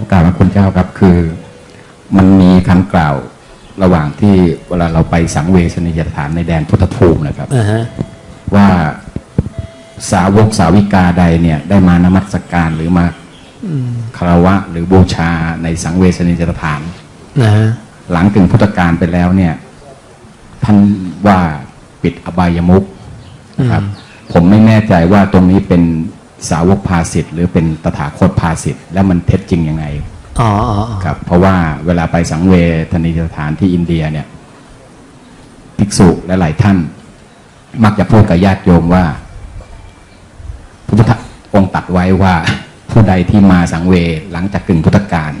ครับกล่าวมาคุณเจ้าครับคือ มันมีคำกล่าวระหว่างที่เวลาเราไปสังเวชนียสถานในแดนพุทธภูมินะครับอ่าฮะว่าสาวกสาวิกาใดเนี่ย ได้มานมัสการหรือมาคารวะ หรือบูชาในสังเวชนียสถานนะฮะหลังถึงพุทธกาลไปแล้วเนี่ย ท่านว่าปิดอบายมุกนะครับ ผมไม่แน่ใจว่าตรงนี้เป็น สาวกภาสิทธ์หรือเป็นตถาคตภาสิทธ์แล้วมันเท็จจริงยังไงอ๋ออ๋ออ๋อครับ เพราะว่าเวลาไปสังเวชนียสถานที่อินเดียเนี่ยภิกษุและหลายท่าน มักจะพูดกับญาติโยมว่าพระพุทธองค์ตรัดไว้ว่าผู้ใดที่มาสังเวชหลังจากกึ่งพุทธกาล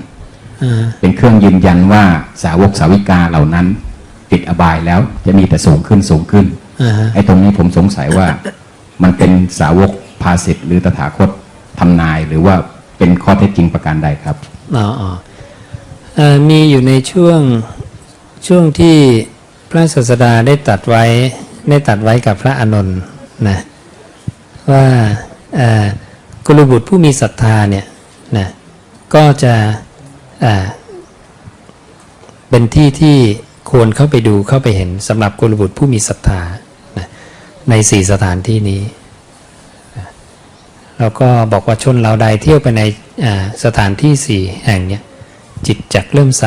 อ่าเป็นเครื่องยืนยันว่าสาวกสาวิกาเหล่านั้น ติดอบายแล้วจะมีแต่สูงขึ้นสูงขึ้นอ่าฮะไอ้ตรงนี้ผมสงสัยว่า มันเป็นสาวก ภาสิทธ์หรือตถาคตทำนาย หรือว่าเป็นข้อเท็จจริงประการใดครับอ๋อออมีอยู่ในช่วงช่วงที่พระศาสดาได้ตัดไว้ได้ตัดไว้กับพระอานนท์นะว่าเออกุลบุตรผู้มีศรัทธาเนี่ยนะก็จะเออเป็นที่ที่ควรเข้าไปดูเข้าไปเห็นสำหรับกุลบุตรผู้มีศรัทธานะในสี่สถานที่นี้ แล้วก็บอกว่าชนเราใดเที่ยวไปในสถานที่สี่แห่งเนี้ยจิตจักเริ่มใส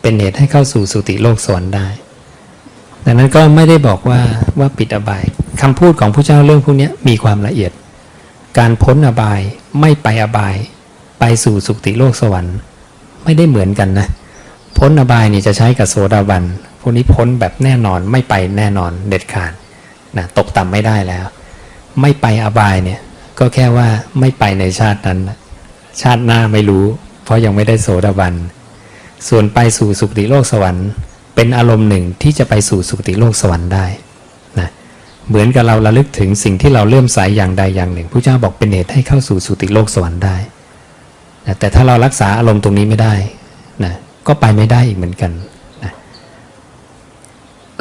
เป็นเหตุให้เข้าสู่สุติโลกสวรรค์ได้ดังนั้นก็ไม่ได้บอกว่าว่าปิดอบายคำพูดของผู้เจ้าเรื่องพวกนี้มีความละเอียด การพ้นอบายไม่ไปอบาย ไปสู่สุติโลกสวรรค์ ไม่ได้เหมือนกันนะ พ้นอบายนี่จะใช้กับโสดาบันพวกนี้พ้นแบบแน่นอนไม่ไปแน่นอนเด็ดขาดนะตกต่ำไม่ได้แล้ว ไม่ไปอบายเนี่ย ก็แค่ว่าไม่ไปในชาตินั้น ชาติหน้าไม่รู้ เพราะยังไม่ได้โสดาบัน ส่วนไปสู่สุคติโลกสวรรค์ เป็นอารมณ์หนึ่งที่จะไปสู่สุคติโลกสวรรค์ได้นะเหมือนกับเราระลึกถึงสิ่งที่เราเลื่อมใสอย่างใดอย่างหนึ่งผู้เจ้าบอกเป็นเหตุให้เข้าสู่สุคติโลกสวรรค์ได้นะแต่ถ้าเรารักษาอารมณ์ตรงนี้ไม่ได้นะก็ไปไม่ได้อีกเหมือนกันนะ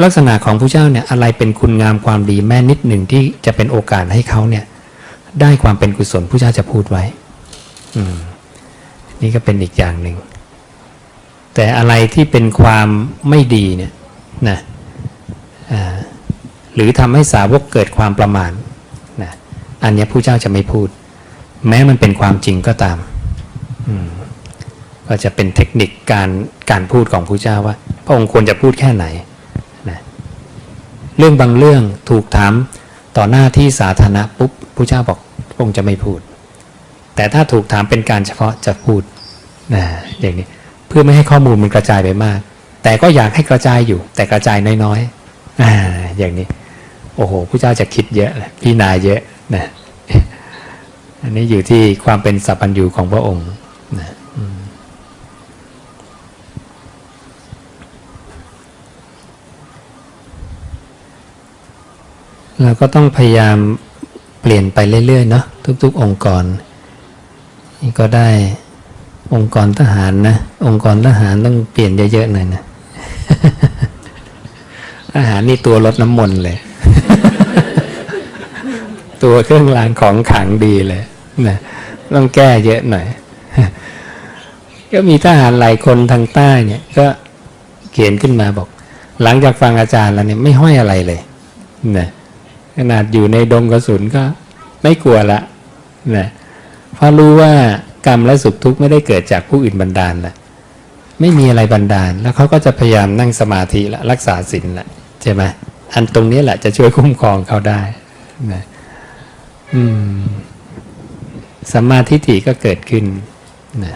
ลักษณะของผู้เจ้าเนี่ยอะไรเป็นคุณงามความดีแม่นิดหนึ่งที่จะเป็นโอกาสให้เขาเนี่ย ได้ความเป็นกุศลผู้เจ้าจะพูดไว้ อืม นี่ก็เป็นอีกอย่างหนึ่ง แต่อะไรที่เป็นความไม่ดีเนี่ยนะหรือทำให้สาวกเกิดความประมาทนะอันนี้ผู้เจ้าจะไม่พูด แม้มันเป็นความจริงก็ตามมก็จะเป็นเทคนิคการการพูดของผู้เจ้าว่า พระองค์ควรจะพูดแค่ไหนนะเรื่องบางเรื่องถูกถามต่อหน้าที่สาธารณะปุ๊บ ผู้เจ้าบอกพระองค์จะไม่พูด แต่ถ้าถูกถามเป็นการเฉพาะจะพูดนะอย่างนี้เพื่อไม่ให้ข้อมูลมันกระจายไปมาก แต่ก็อยากให้กระจายอยู่ แต่กระจายน้อยๆอาอย่างนี้ โอ้โหผู้เจ้าจะคิดเยอะเลยพี่นายเยอะนะอันนี้อยู่ที่ความเป็นสัพพัญญูของพระองค์นะเราก็ต้องพยายาม ลี่ยนไปเรื่อยๆเนาะทุก ๆ องค์กรนี่ก็ได้องค์กรทหารนะ องค์กรทหารต้องเปลี่ยนเยอะๆหน่อยนะทหารนี่ตัวลดน้ำมนต์เลย ตัวเครื่องรางของขลังดีเลยนะต้องแก้เยอะหน่อย ก็มีทหารหลายคนทางใต้เนี่ย ก็เขียนขึ้นมาบอก หลังจากฟังอาจารย์แล้วเนี่ยไม่ห้อยอะไรเลยนะ ขนาดอยู่ในดงกระสุนก็ไม่กลัวละนะเพราะรู้ว่ากรรมและสุขทุกข์ไม่ได้เกิดจากผู้อื่นบันดาลละไม่มีอะไรบันดาล แล้วเขาก็จะพยายามนั่งสมาธิละรักษาศีลละใช่ไหมอันตรงนี้แหละจะช่วยคุ้มครองเขาได้นะอืมสัมมาทิฏฐิก็เกิดขึ้นนะ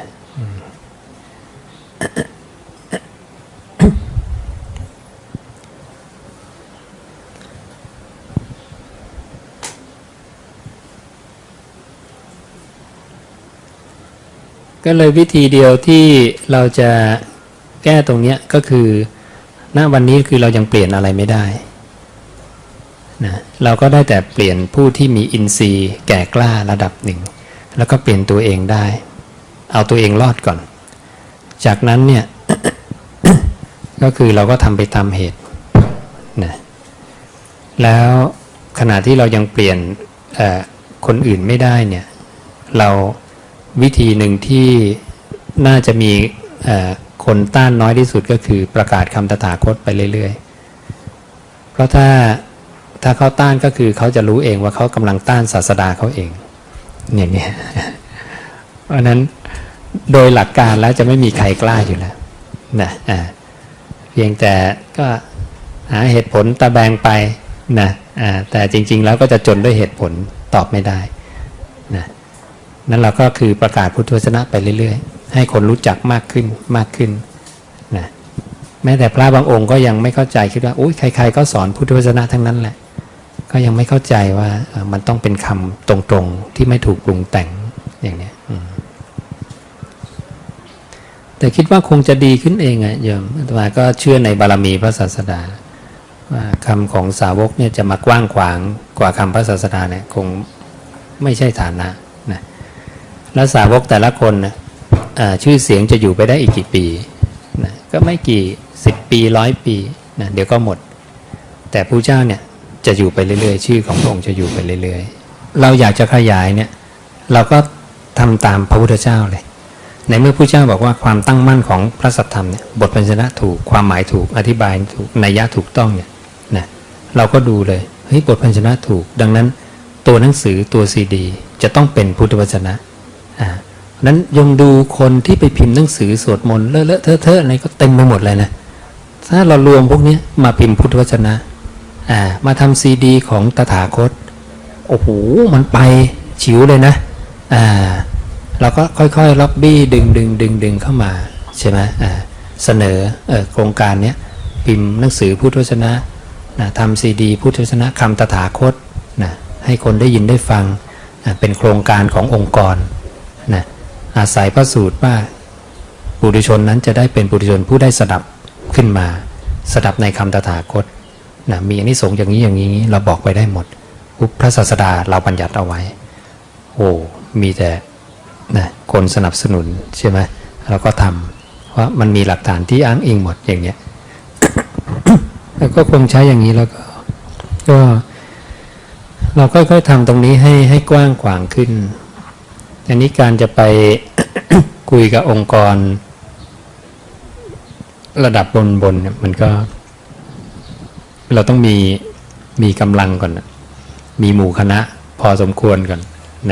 ก็เลยวิธีเดียวที่เราจะแก้ตรงนี้ก็คือ ณ วันนี้คือเรายังเปลี่ยนอะไรไม่ได้นะเราก็ได้แต่เปลี่ยนผู้ที่มีอินทรีย์แก่กล้าระดับหนึ่ง แล้วก็เปลี่ยนตัวเองได้ เอาตัวเองรอดก่อน จากนั้นเนี่ย ก็คือเราก็ทำไปตามเหตุนะแล้วขณะที่เรายังเปลี่ยนคนอื่นไม่ได้เนี่ย เรา วิธีหนึ่งที่น่าจะมีคนต้านน้อยที่สุดก็คือประกาศคำตถาคตไปเรื่อย ๆ เพราะถ้าถ้าเขาต้านก็คือเขาจะรู้เองว่าเขากำลังต้านศาสดาเขาเองอย่างนี้ยเพราะฉะนั้นโดยหลักการแล้วจะไม่มีใครกล้าอยู่แล้วนะอ่าเพียงแต่ก็หาเหตุผลตะแบงไปนะอ่าแต่จริง ๆ แล้วก็จะจนด้วยเหตุผลตอบไม่ได้นะ นั้นเราก็คือประกาศพุทธวจนะไปเรื่อยๆ ให้คนรู้จักมากขึ้นมากขึ้นนะแม้แต่พระบางองค์ก็ยังไม่เข้าใจคิดว่าอุ้ยใคร ๆ ก็สอนพุทธวจนะทั้งนั้นแหละ ก็ยังไม่เข้าใจว่ามันต้องเป็นคำตรงๆที่ไม่ถูกปรุงแต่งอย่างเนี้ยแต่คิดว่าคงจะดีขึ้นเองอะโยมอาตมาก็เชื่อในบารมีพระศาสดาว่าคำของสาวกเนี่ยจะมากว้างขวางกว่าคำพระศาสดาเนี่ยคงไม่ใช่ฐานะ แล้วสาวกแต่ละคนนะชื่อเสียงจะอยู่ไปได้อีกกี่ปีนะก็ไม่กี่สิบปีร้อยปีนะเดี๋ยวก็หมด แต่พระเจ้าเนี่ยจะอยู่ไปเรื่อยๆ ชื่อของพระองค์จะอยู่ไปเรื่อยๆ เราอยากจะขยายเนี่ยเราก็ทำตามพระพุทธเจ้าเลย ในเมื่อพระเจ้าบอกว่าความตั้งมั่นของพระสัทธรรมเนี่ยบทพันชนะถูกความหมายถูกอธิบายถูกนัยยะถูกต้องเนี่ยนะเราก็ดูเลยเฮ้ยบทพันชนะถูก ดังนั้นตัวหนังสือตัวซีดี จะต้องเป็นพุทธวจนะ นั้นยงดูคนที่ไปพิมพ์หนังสือสวดมนต์เลอะเลอะเทอะเทอะอะไรก็เต็มไปหมดเลยนะ ถ้าเรารวมพวกนี้มาพิมพ์พุทธวจนะ อ่า มาทำซีดีของตถาคต โอ้โห มันไปฉิวเลยนะ อ่า เราก็ค่อยๆล็อบบี้ดึงดึงดึงดึงเข้ามาใช่ไหมอ่า เสนอเออโครงการเนี้ยพิมพ์หนังสือพุทธวจนะนะทำซีดีพุทธวจนะคำตถาคตนะให้คนได้ยินได้ฟังนะเป็นโครงการขององค์กร นะอาศัยพระสูตรว่าปุถุชนนั้นจะได้เป็นปุถุชนผู้ได้สดับขึ้นมา สดับในคำตถาคตนะมีอันนี้สงส์อย่างนี้อย่างนี้เราบอกไปได้หมดพระศาสดาเราบัญญัติเอาไว้ โอ้มีแต่นะคนสนับสนุนใช่ไหมเราก็ทำเพราะมันมีหลักฐานที่อ้างอิงหมดอย่างเนี้ยแล้วก็คงใช้อย่างนี้แล้วก็ก็ เราค่อยๆทำตรงนี้ให้ให้กว้างขวางขึ้น อันนี้การจะไปคุยกับองค์กร ระดับบนบนๆเนี่ยมันก็ เราต้องมีมีกำลังก่อนมีหมู่คณะพอสมควรก่อน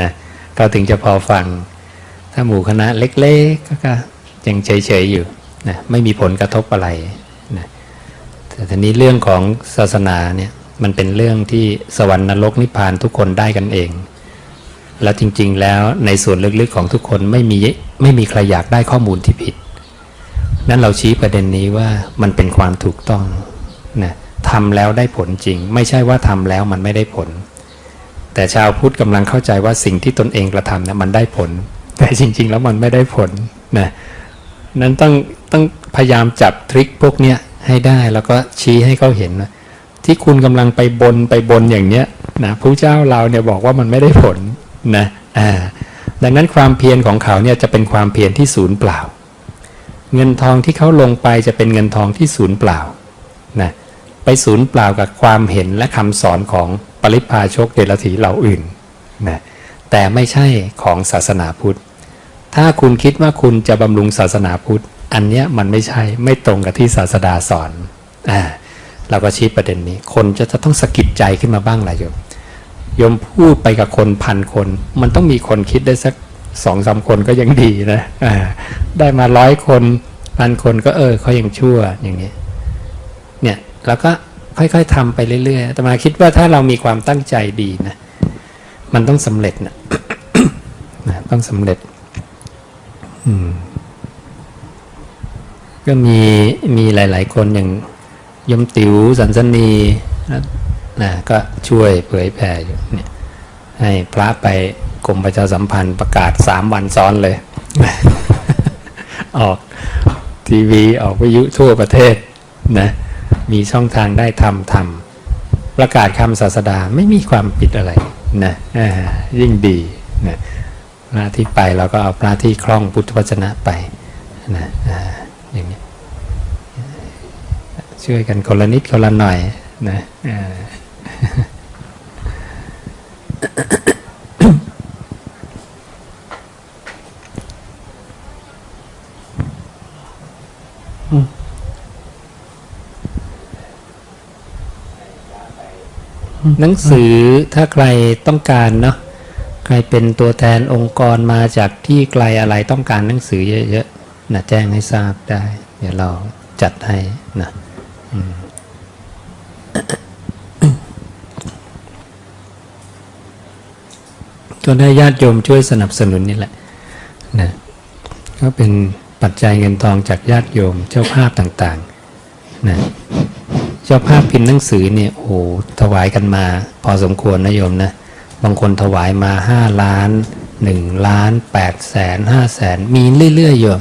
นะก็ถึงจะพอฟัง ถ้าหมู่คณะเล็กๆก็ยังเฉยๆอยู่นะไม่มีผลกระทบอะไรนะแต่ทีนี้เรื่องของศาสนาเนี่ยมันเป็นเรื่องที่สวรรค์นรกนิพพานทุกคนได้กันเอง แล้วจริง ๆ แล้วในส่วนลึกๆของทุกคนไม่มีไม่มีใครอยากได้ข้อมูลที่ผิด นั้นเราชี้ประเด็นนี้ว่ามันเป็นความถูกต้องนะทำแล้วได้ผลจริง ไม่ใช่ว่าทำแล้วมันไม่ได้ผล แต่ชาวพุทธกำลังเข้าใจว่าสิ่งที่ตนเองกระทำนะมันได้ผล แต่จริง ๆ แล้วมันไม่ได้ผลนะนั้นต้องต้องพยายามจับทริคพวกเนี้ยให้ได้แล้วก็ชี้ให้เขาเห็นที่คุณกำลังไปบนไปบนอย่างเนี้ยนะพระเจ้าเราเนี่ยบอกว่ามันไม่ได้ผล นะอ่าดังนั้นความเพียรของเขาเนี่ยจะเป็นความเพียรที่ศูนย์เปล่า เงินทองที่เขาลงไปจะเป็นเงินทองที่ศูนย์เปล่านะไปศูนย์เปล่ากับความเห็นและคำสอนของปริพาชกเดลถีเหล่าอื่นนะแต่ไม่ใช่ของศาสนาพุทธ ถ้าคุณคิดว่าคุณจะบำรุงศาสนาพุทธ อันเนี้ยมันไม่ใช่ไม่ตรงกับที่ศาสดาสอนอ่าเราก็ชี้ประเด็นนี้ คนจะจะต้องสะกิดใจขึ้นมาบ้างแหละโยมโยมพูดไปกับคนพันคน มันต้องมีคนคิดได้สักสองสามคนก็ยังดีนะได้มาร้อยคนพันคนก็เออเขายังชั่วอย่างนี้เนี่ยเราก็ค่อยๆทำไปเรื่อยๆแต่มาคิดว่าถ้าเรามีความตั้งใจดีนะมันต้องสำเร็จนะนะต้องสำเร็จก็มีมีหลาย ๆ คนอย่างยมติ๋วสันสนี นะก็ช่วยเผยแผ่อยู่เนี่ยให้พระไปกรมประชาสัมพันธ์ประกาศสามวันซ้อนเลย ออกทีวีออกวิทยุทั่วประเทศนะมีช่องทางได้ทำทำประกาศคำศาสดาไม่มีความผิดอะไรนะยิ่งดีนะพระที่ไปเราก็เอาพระที่คล่องพุทธวจนะไปนะอย่างนี้ช่วยกันคนละนิดคนละหน่อยนะ หนังสือถ้าใครต้องการเนาะใครเป็นตัวแทนองค์กรมาจากที่ไกลอะไรต้องการหนังสือเยอะๆนะแจ้งให้ทราบได้ เดี๋ยวเราจัดให้นะอืม ก็ได้ญาติโยมช่วยสนับสนุนนี่แหละนะก็เป็นปัจจัยเงินทองจากญาติโยมเจ้าภาพต่างๆนะเจ้าภาพพิมพ์หนังสือเนี่ยโอ้โหถวายกันมา พอสมควรนะโยมนะบางคนถวายมาห้าล้านหนึ่งล้านแปดแสนห้าแสนมีเรื่อยๆโยม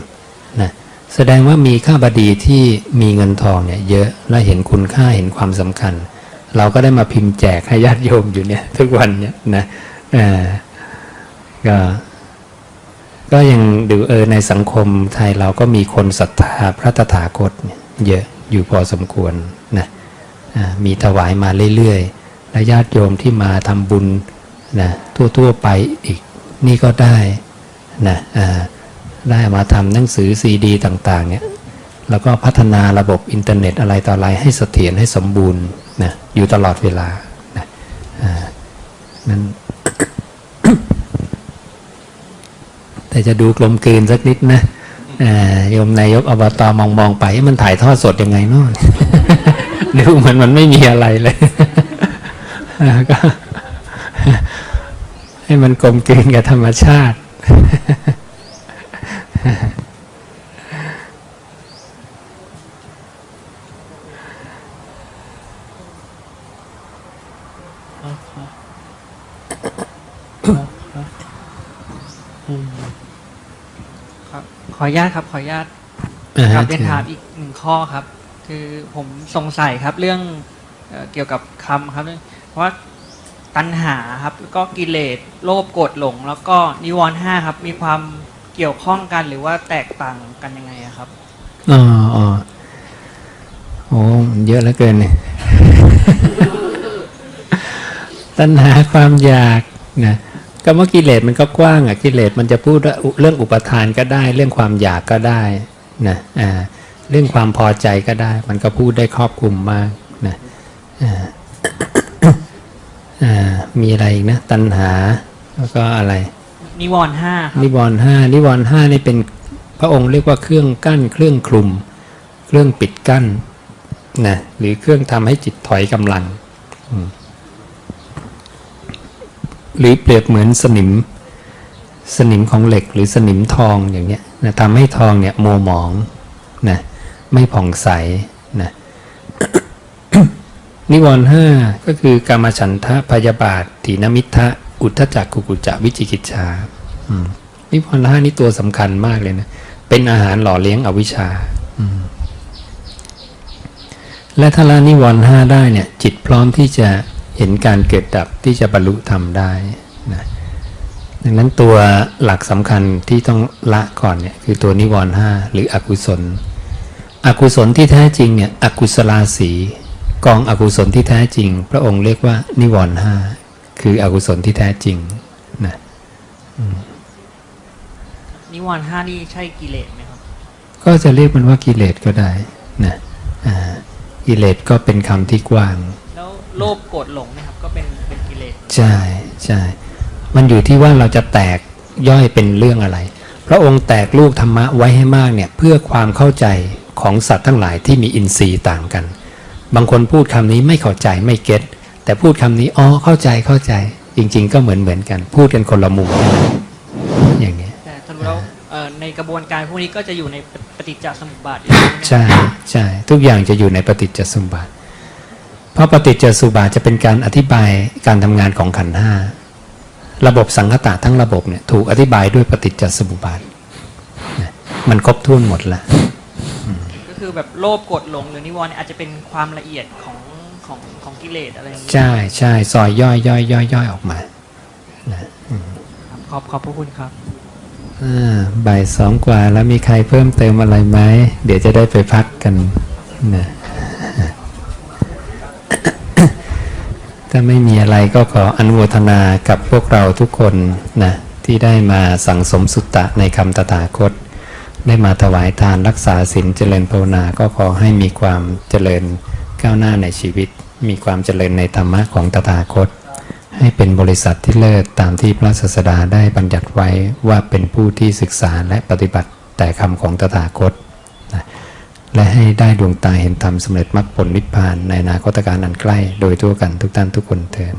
นะแสดงว่ามีข้าบดีที่มีเงินทองเนี่ยเยอะและเห็นคุณค่าเห็นความสำคัญ เราก็ได้มาพิมพ์แจกให้ญาติโยมอยู่เนี่ยทุกวันเนี่ยนะอ่อ ก็ก็ยังดูเออในสังคมไทยเราก็มีคนศรัทธาพระตถาคตเยอะอยู่พอสมควรนะมีถวายมาเรื่อยๆ และญาติโยมที่มาทำบุญนะทั่วๆไปอีก นี่ก็ได้นะได้มาทำหนังสือซีดีต่างๆเนี่ยแล้วก็พัฒนาระบบอินเทอร์เน็ตอะไรต่ออะไรให้เสถียรให้สมบูรณ์นะอยู่ตลอดเวลานะนั้น แต่จะดูกลมกลืนสักนิดนะโยมนายกอบตมองมองไปมันถ่ายทอดสดยังไงเนาะดูเหมือนมันไม่มีอะไรเลยก็ให้มันกลมกลืนกับธรรมชาติ ครับข ออนุญาตครับ ขออนุญาตอ่าฮะ กลับเรียนถามอีกหนึ่งข้อครับ คือผมสงสัยครับเรื่องเอ่อเกี่ยวกับคำครับเพราะว่าตัณหาครับแล้วก็กิเลสโลภโกรธหลง แล้วก็นิวรณ์ห้าครับ มีความเกี่ยวข้องกันหรือว่าแตกต่างกันยังไงอะครับ อ๋ออ๋อโอ้มันเยอะเหลือเกินเนี่ย ตัณหาความอยากนะ ก็ว่ากิเลสมันก็กว้างอะกิเลสมันจะพูดว่าเรื่องอุปทานก็ได้ เรื่องความอยากก็ได้นะอ่าเรื่องความพอใจก็ได้ มันก็พูดได้ครอบคลุมมากนะอ่าอ่ามีอะไรอีกนะ ตัณหาแล้วก็อะไร นิวรณ์ห้าครับนิวรณ์ห้านิวรณ์ห้านี่เป็นพระองค์เรียกว่าเครื่องกั้น เครื่องคลุม เครื่องปิดกั้นนะหรือเครื่องทำให้จิตถอยกำลังอืม หรือเปรียบเหมือนสนิม สนิมของเหล็กหรือสนิมทองอย่างเนี้ยนะทำให้ทองเนี่ยโมวหมองนะไม่ผ่องใสนะนิวรณ์ห้าก็คือกามฉันทะพยาบาทถีนมิทะอุทธจักกุกุจะวิจิกิจชาอืมนิวรณ์ห้านี่ตัวสำคัญมากเลยนะเป็นอาหารหล่อเลี้ยงอวิชชาอืมและถ้าละนิวรณ์ห้าได้เนี่ย จิตพร้อมที่จะ เห็นการเกิดดับที่จะบรรลุธรรมได้นะดังนั้นตัวหลักสำคัญที่ต้องละก่อนเนี่ยคือตัวนิวรณ์ห้าหรืออกุศล อกุศลที่แท้จริงเนี่ยอกุศลาสีกองอกุศลที่แท้จริง พระองค์เรียกว่านิวรณ์ห้าคืออกุศลที่แท้จริงนะนิวรณ์ห้านี่ใช่กิเลสไหมครับ ก็จะเรียกมันว่ากิเลสก็ได้นะอ่ากิเลสก็เป็นคำที่กว้างแล้ว โลภโกรธหลงเนะครับ ก็เป็นเป็นกิเลสใช่ใช่มันอยู่ที่ว่าเราจะแตกย่อยเป็นเรื่องอะไร พระองค์แตกลูกธรรมะไว้ให้มากเนี่ยเพื่อความเข้าใจของสัตว์ทั้งหลายที่มีอินทรีย์ต่างกัน บางคนพูดคำนี้ไม่เข้าใจไม่เก็ตแต่พูดคำนี้อ๋อเข้าใจเข้าใจ จริง ๆ ก็เหมือนเหมือนกัน พูดกันคนละมุมอย่างเงี้ยแต่สรุปแล้วเอ่อในกระบวนการพวกนี้ก็จะอยู่ในปฏิจจสมุปบาทอยู่แล้วไหมครับใช่ใช่ทุกอย่างจะอยู่ในปฏิจจสมุปบาทเพ ราะปฏิจจสมุปบาทจะเป็นการอธิบายการทำงานของขันธ์ห้าระบบสังคตะทั้งระบบเนี่ยถูกอธิบายด้วยปฏิจจสมุปบาทนะมันครบถ้วนหมดแล้วก็คือแบบโลภโกรธหลงหรือนิวรณ์เนี่ยอาจจะเป็นความละเอียดของของของกิเลสอะไรอย่างนี้ใช่ใช่ซอยย่อยย่อยย่อยย่อยออกมาครับขอบขอบพระคุณครับอ่าบ่ายสองกว่าแล้วมีใครเพิ่มเติมอะไรไหมเดี๋ยวจะได้ไปพักกันนะ ถ้าไม่มีอะไรก็ขออนุโมทนากับพวกเราทุกคนนะที่ได้มาสั่งสมสุตตะในคำตถาคต ได้มาถวายทานรักษาศีลเจริญภาวนาก็ขอให้มีความเจริญก้าวหน้าในชีวิต มีความเจริญในธรรมะของตถาคต ให้เป็นบริษัทที่เลิศตามที่พระศาสดาได้บัญญัติไว้ว่าเป็นผู้ที่ศึกษาและปฏิบัติแต่คำของตถาคต และให้ได้ดวงตาเห็นธรรมสำเร็จมรรคผลนิพพานในอนาคตการอันใกล้ โดยทั่วกันทุกท่านทุกคนเถิด